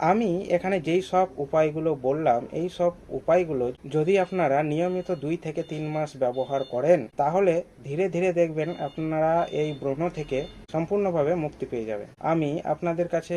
আমি এখানে যেই সব উপায়গুলো বললাম, এই সব উপায়গুলো যদি আপনারা নিয়মিত দুই থেকে তিন মাস ব্যবহার করেন, তাহলে ধীরে ধীরে দেখবেন আপনারা এই ব্রণ থেকে সম্পূর্ণভাবে মুক্তি পেয়ে যাবে আমি আপনাদের কাছে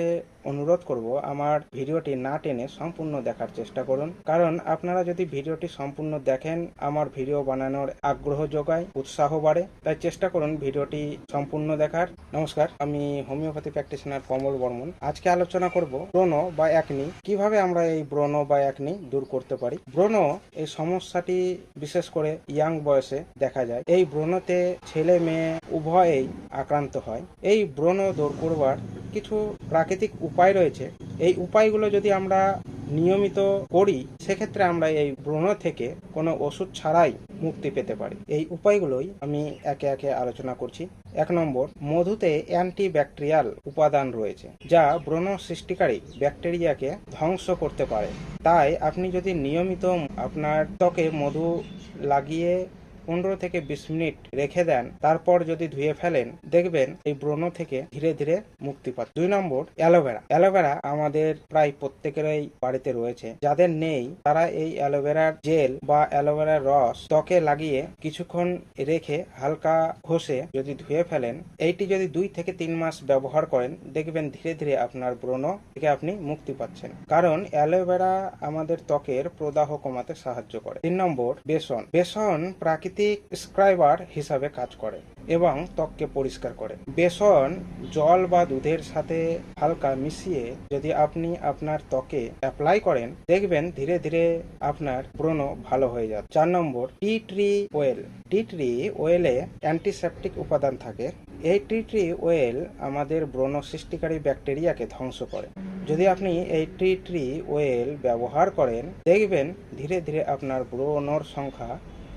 অনুরোধ করব, আমার ভিডিওটি না টেনে সম্পূর্ণ দেখার চেষ্টা করুন। কারণ আপনারা যদি ভিডিওটি সম্পূর্ণ দেখেন, আমার ভিডিও বানানোর আগ্রহ যোগায়, উৎসাহ বাড়ে। তাই চেষ্টা করুন ভিডিওটি সম্পূর্ণ দেখার। নমস্কার, আমি হোমিওপ্যাথি প্র্যাকটিশনার কমল বর্মন। আজকে আলোচনা করব ব্রণ বা একনি কীভাবে আমরা এই ব্রণ বা একনি দূর করতে পারি? ব্রণ এই সমস্যাটি বিশেষ করে ইয়াং বয়সে দেখা যায়। এই ব্রণতে ছেলে মেয়ে উভয়েই আক্রান্ত হয়। এই ব্রণ দূর করবার কিছু প্রাকৃতিক উপায় রয়েছে। এই উপায়গুলো যদি আমরা নিয়মিত করি, সেক্ষেত্রে আমরা এই ব্রণ থেকে কোনো ওষুধ ছাড়াই মুক্তি পেতে পারি। এই উপায়গুলোই আমি একে একে আলোচনা করছি। এক নম্বর, মধুতে অ্যান্টিব্যাকটেরিয়াল উপাদান রয়েছে, যা ব্রণ সৃষ্টিকারী ব্যাকটেরিয়াকে ধ্বংস করতে পারে। তাই আপনি যদি নিয়মিত আপনার ত্বকে মধু লাগিয়ে পনেরো থেকে বিশ মিনিট রেখে দেন। তারপর যদি ধুয়ে ফেলেন, দেখবেন এই ব্রণ থেকে ধীরে ধীরে মুক্তি পাচ্ছে। দুই নম্বর, অ্যালোভেরা। অ্যালোভেরা আমাদের প্রায় প্রত্যেকেরই বাড়িতে রয়েছে। যাদের নেই, তারা এই অ্যালোভেরার জেল বা অ্যালোভেরার রস ত্বকে লাগিয়ে কিছুক্ষণ রেখে হালকা ঘষে যদি ধুয়ে ফেলেন, এইটি যদি দুই থেকে তিন মাস ব্যবহার করেন, দেখবেন ধীরে ধীরে আপনার ব্রণ থেকে আপনি মুক্তি পাচ্ছেন। কারণ অ্যালোভেরা আমাদের ত্বকের প্রদাহ কমাতে সাহায্য করে। তিন নম্বর, বেসন। বেসন প্রাকৃতিক স্ক্রাইবার হিসাবে কাজ করে এবং ত্বককে পরিষ্কার করে। বেসন, জল বা দুধের সাথে হালকা মিশিয়ে যদি আপনি আপনার ত্বকে অ্যাপ্লাই করেন, দেখবেন ধীরে ধীরে আপনার ব্রণ ভালো হয়ে যাবে চার নম্বর, tea tree oil. Tea tree ওয়েলে antiseptic উপাদান থাকে। এই টি ট্রি ওয়েল আমাদের ব্রণ সৃষ্টিকারী ব্যাকটেরিয়াকে ধ্বংস করে। যদি আপনি এই টি ট্রি ওয়েল ব্যবহার করেন, দেখবেন ধীরে ধীরে আপনার ব্রণর সংখ্যা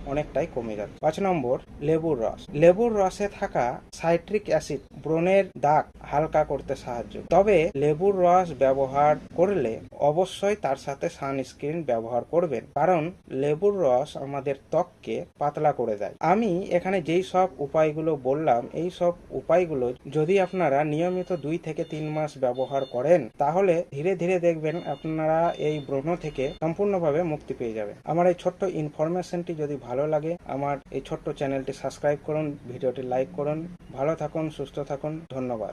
অনেকটাই কমে যাবে পাঁচ নম্বর লেবুর রস। লেবুর রসে থাকা সাইট্রিক অ্যাসিড ব্রণের দাগ হালকা করতে সাহায্য তবে লেবুর রস ব্যবহার করলে অবশ্যই তার সাথে সানস্ক্রিন ব্যবহার করবেন, কারণ লেবুর রস আমাদের ত্বককে পাতলা করে দেয়। আমি এখানে যেই সব উপায়গুলো বললাম, এই সব উপায়গুলো যদি আপনারা নিয়মিত দুই থেকে তিন মাস ব্যবহার করেন, তাহলে ধীরে ধীরে দেখবেন আপনারা এই ব্রণ থেকে সম্পূর্ণভাবে মুক্তি পেয়ে যাবে আমার এই ছোট্ট ইনফরমেশনটি যদি ভালো লাগে, আমার এই ছোট্ট চ্যানেলটি সাবস্ক্রাইব করুন, ভিডিওটি লাইক করুন। ভালো থাকুন, সুস্থ থাকুন, ধন্যবাদ।